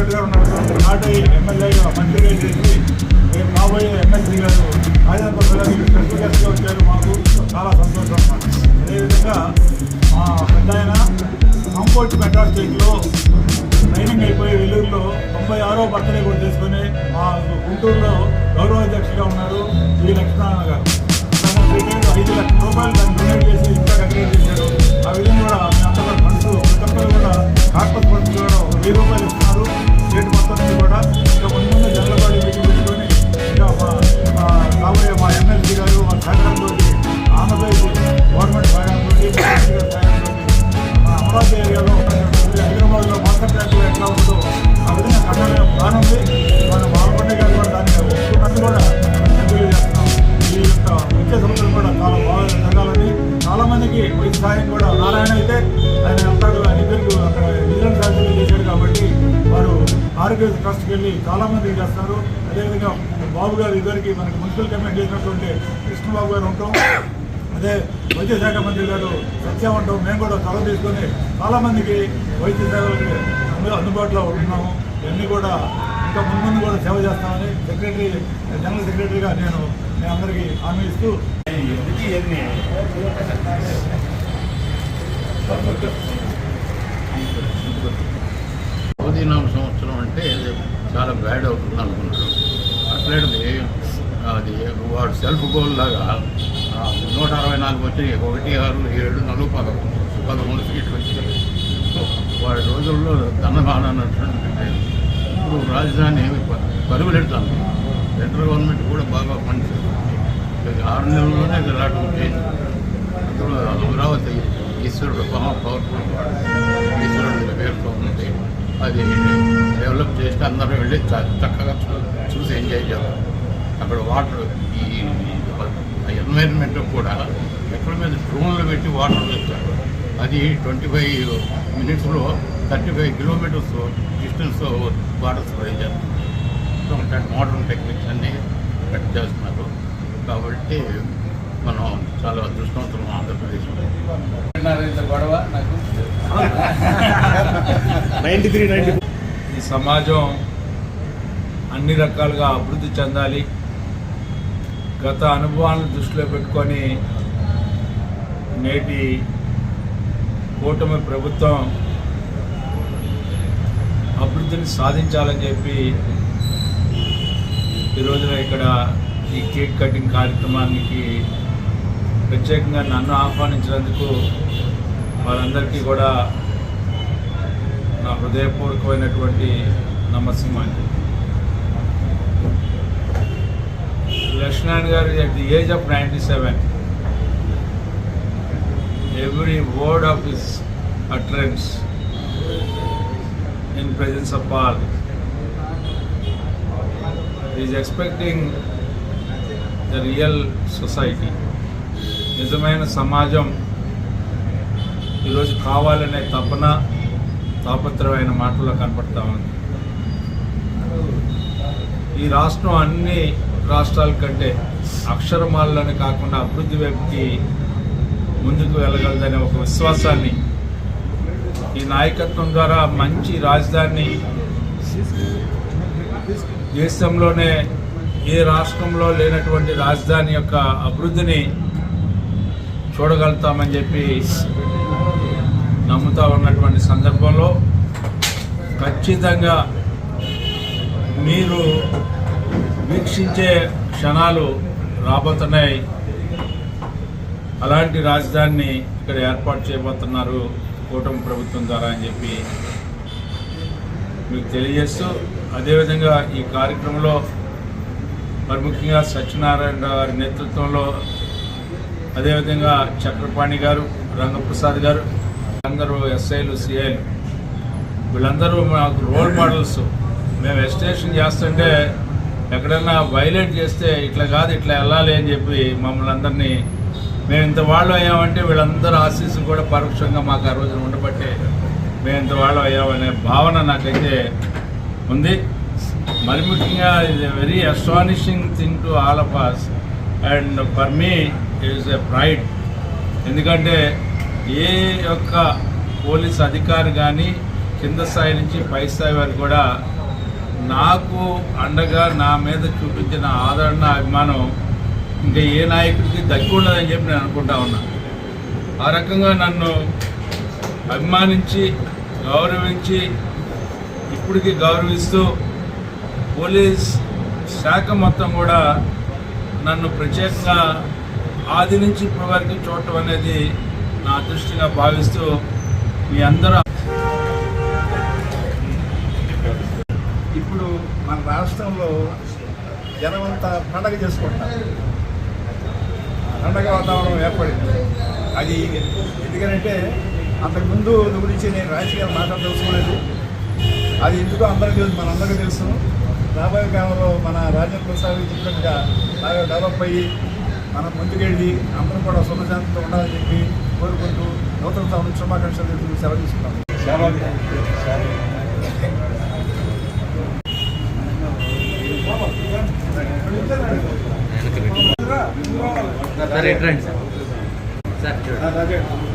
కార్పొరేట్గా ఉన్నాడు నాటి ఎమ్మెల్యేగా మంత్రిగా చేసి మేము రాబోయే ఎమ్మెల్సీ గారు రాజాపల్లిలో స్పెషల్ గెస్ట్గా వచ్చారు. మాకు చాలా సంతోషం అన్నమాట. అదేవిధంగా మా పెద్ద ఆయన కంపోర్ట్ మెట్రా స్టేట్లో ట్రైనింగ్ అయిపోయి వెలుగులో తొంభై ఆరో బర్త్డే కూడా చేసుకుని మా గుంటూరులో గౌరవ అధ్యక్షుడిగా ఉన్నారు శ్రీ లక్ష్మీనారాయణ గారు. ఐదు లక్షల రూపాయలు దాన్ని డొనేట్ చేసి ఇంకా కంక్రీట్ చేశారు. ఆ విధంగా కూడా కూడా నారాయణ అయితే ఆయన వెళ్తాడు ఆయన ఇద్దరు అక్కడ విజిలెన్స్ ఆఫీసర్లు చేశాడు కాబట్టి వారు ఆరోగ్య ట్రస్ట్కి వెళ్ళి చాలామంది చేస్తారు? అదేవిధంగా బాబు గారు ఇద్దరికి మనకి మున్సిపల్ కమిటీ చేసినటువంటి కృష్ణబాబు గారు ఉంటాం. అదే వైద్య శాఖ మంత్రి గారు సత్యం ఉంటాం. మేము కూడా చొరవ తీసుకొని చాలా మందికి వైద్య సేవలకి అందుబాటులో ఉంటున్నాము. ఇవన్నీ కూడా ఇంకా ముందు ముందు కూడా సేవ చేస్తామని సెక్రటరీ జనరల్ సెక్రటరీగా నేను మీ అందరికీ హామీ ఇస్తూ మోదీనామ సంవత్సరం అంటే చాలా బ్యాడ్ అవుతుంది అనుకున్నాడు అట్లాంటిది అది వాడు సెల్ఫ్ గోల్ లాగా నూట అరవై నాలుగు వచ్చినాయి ఒకటి ఆరు ఏడు నాలుగు పదకొండు పదకొండు సీట్లు వచ్చాయి. సో వాడి రోజుల్లో ధనబాణ అన్నటువంటి ఇప్పుడు రాజధాని ప- పరుగులెడుతుంది సెంట్రల్ గవర్నమెంట్ కూడా బాగా పనిచేస్తుంది ఆరు నెలల్లోనే విరాట్ చేంజ్. అందులో అమరావతి ఈశ్వరుడు మహా పవర్ఫుల్ వాడు ఈశ్వరుడు పేరుతో ఉంది అది డెవలప్ చేస్తే అందరం వెళ్ళి చ- చక్కగా చూ- చూసి ఎంజాయ్ చేద్దాం అక్కడ వాటర్ ఈ ఎన్వైరన్మెంట్ కూడా ఎక్కడ మీద డ్రోన్లు పెట్టి వాటర్ వేస్తారు అది ట్వంటీ ఫైవ్ మినిట్స్లో thirty five kilometres distance water spray చేస్తారు మోడర్న్ టెక్నిక్స్ అన్నీ కట్ చేస్తున్నారు కాబట్టి మనం చాలా అదృష్టవంతులం ఆంధ్రప్రదేశ్లో ఇంత గొడవ నాకు నైంటీ త్రీ నైంటీ ఈ సమాజం అన్ని రకాలుగా అభివృద్ధి చెందాలి. గత అనుభవాలను దృష్టిలో పెట్టుకొని నేటి కూటమి ప్రభుత్వం అభివృద్ధిని సాధించాలని చెప్పి ఈ రోజున ఇక్కడ ఈ కేక్ కటింగ్ కార్యక్రమానికి ప్రత్యేకంగా నన్ను ఆహ్వానించినందుకు వారందరికీ కూడా నా హృదయపూర్వకమైనటువంటి నమస్కారం Laxman garu at the age of ninety seven every word of his utterance in presence of all is expecting the real society నిజమైన సమాజం ఈరోజు కావాలనే తపన తాపత్రమైన మాటల్లో కనపడతా ఉంది. ఈ రాష్ట్రం అన్ని రాష్ట్రాల కంటే అక్షరమాలలోనే కాకుండా అభివృద్ధి వైపుకి ముందుకు వెళ్ళగలదనే ఒక విశ్వాసాన్ని ఈ నాయకత్వం ద్వారా మంచి రాజధాని దేశంలోనే ఏ రాష్ట్రంలో లేనటువంటి రాజధాని యొక్క అభివృద్ధిని చూడగలుగుతామని చెప్పి నమ్ముతా ఉన్నటువంటి సందర్భంలో ఖచ్చితంగా మీరు వీక్షించే క్షణాలు రాబోతున్నాయి. అలాంటి రాజధానిని ఇక్కడ ఏర్పాటు చేయబోతున్నారు కూటమి ప్రభుత్వం ద్వారా అని చెప్పి మీకు తెలియజేస్తూ అదేవిధంగా ఈ కార్యక్రమంలో మరి ముఖ్యంగా సత్యనారాయణ గారి నేతృత్వంలో అదేవిధంగా చక్రపాణి గారు రంగప్రసాద్ గారు అందరూ ఎస్ఐలు సిఐలు వీళ్ళందరూ మాకు రోల్ మోడల్స్. మేము ఎస్టేషన్ చేస్తుంటే ఎక్కడైనా వైలేట్ చేస్తే ఇట్లా కాదు ఇట్లా వెళ్ళాలి అని చెప్పి మమ్మల్ని అందరినీ మేము ఇంత వాళ్ళు అయ్యామంటే వీళ్ళందరూ ఆశీస్సులు కూడా పరోక్షంగా మాకు ఆ రోజున ఉండబట్టే మేము ఇంత వాళ్ళు అయ్యామనే భావన నాకైతే ఉంది. మరి ముఖ్యంగా ఇది very astonishing thing to all of us and for me it a pride ఎందుకంటే ఏ యొక్క పోలీస్ అధికారి కానీ కింద స్థాయి నుంచి పై స్థాయి వారు కూడా నాకు అండగా నా మీద చూపించిన ఆదరణ అభిమానం ఇంకా ఏ నాయకుడికి దక్కి ఉండదని చెప్పి నేను అనుకుంటా ఉన్నా. ఆ రకంగా నన్ను అభిమానించి గౌరవించి ఇప్పటికీ గౌరవిస్తూ పోలీస్ శాఖ మొత్తం కూడా నన్ను ప్రత్యేకంగా ఆది నుంచి ఇప్పటి వరకు చూడటం అనేది నా అదృష్టంగా భావిస్తూ మీ అందరూ ఇప్పుడు మన రాష్ట్రంలో జనమంతా పండగ చేసుకుంటారు. పండగ వాతావరణం ఏర్పడింది. అది ఎందుకంటే అంతకుముందు గురించి నేను రాజకీయాలు మాట్లాడదలుచుకోలేదు. అది ఎందుకు అందరికీ తెలుసు మనందరికీ తెలుసు. రాబోయే కాలంలో మన రాజేంద్ర ప్రసాద్ చెప్పినట్టుగా బాగా డెవలప్ అయ్యి మనం ముందుకెళ్ళి అందరం కూడా సుఖశాంతితో ఉండాలని చెప్పి కోరుకుంటూ నూతన సంవత్సరం శుభాకాంక్షలు తెలుపుతూ సెలవు తీసుకున్నాం సార్ ఇటు రండి. సార్ సార్ చూడండి